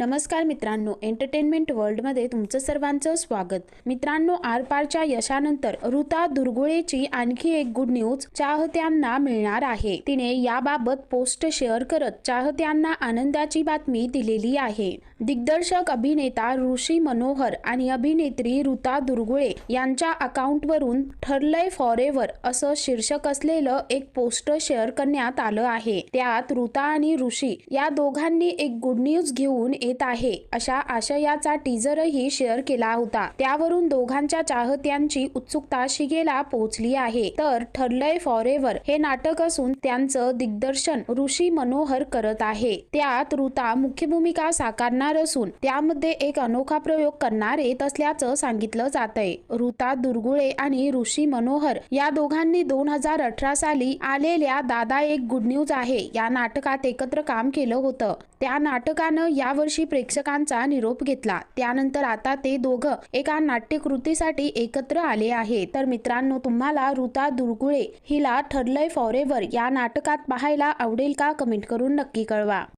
नमस्कार मित्रांनो एंटरटेनमेंट वर्ल्डमध्ये तुमचं सर्वांचं स्वागत. मित्रांनो आरपारच्या यशानंतर ऋता दुर्गुळेची आणखी एक गुड न्यूज चाहत्यांना मिळणार आहे. तिने याबाबत पोस्ट शेअर करत चाहत्यांना आनंदाची बातमी दिलेली आहे. दिग्दर्शक अभिनेता ऋषी मनोहर आणि अभिनेत्री ऋता दुर्गुळे यांच्या अकाउंटवरून ठरलंय फॉरेवर असं शीर्षक असलेलं एक पोस्ट शेअर करण्यात आलं आहे. त्यात ऋता आणि ऋषी या दोघांनी एक गुड न्यूज घेऊन येत आहे. अशा आशयाचा टीजरही शेअर केला होता. त्यावरून दोघांच्या चाहत्यांची उत्सुकता शिगेला पोहोचली आहे. तर ठरलंय फॉरेव्हर हे नाटक असून त्यांचं दिग्दर्शन ऋषी मनोहर करत आहे. त्यात ऋता मुख्य भूमिका साकारणार असून त्यामध्ये एक अनोखा प्रयोग करणार येत असल्याचं सांगितलं जात आहे ऋता दुर्गुळे आणि ऋषी मनोहर या दोघांनी दोन हजार अठरा साली आलेल्या दादा एक गुड न्यूज आहे या नाटकात एकत्र काम केलं होतं. त्या नाटकानं यावर्षी प्रेक्षकांचा निरोप घेतला. त्यानंतर आता ते दोघं एका नाट्यकृतीसाठी एकत्र आले आहे तर मित्रांनो तुम्हाला ऋता दुर्गुळे हिला ठरलंय फॉरेवर या नाटकात पाहायला आवडेल का? कमेंट करून नक्की कळवा.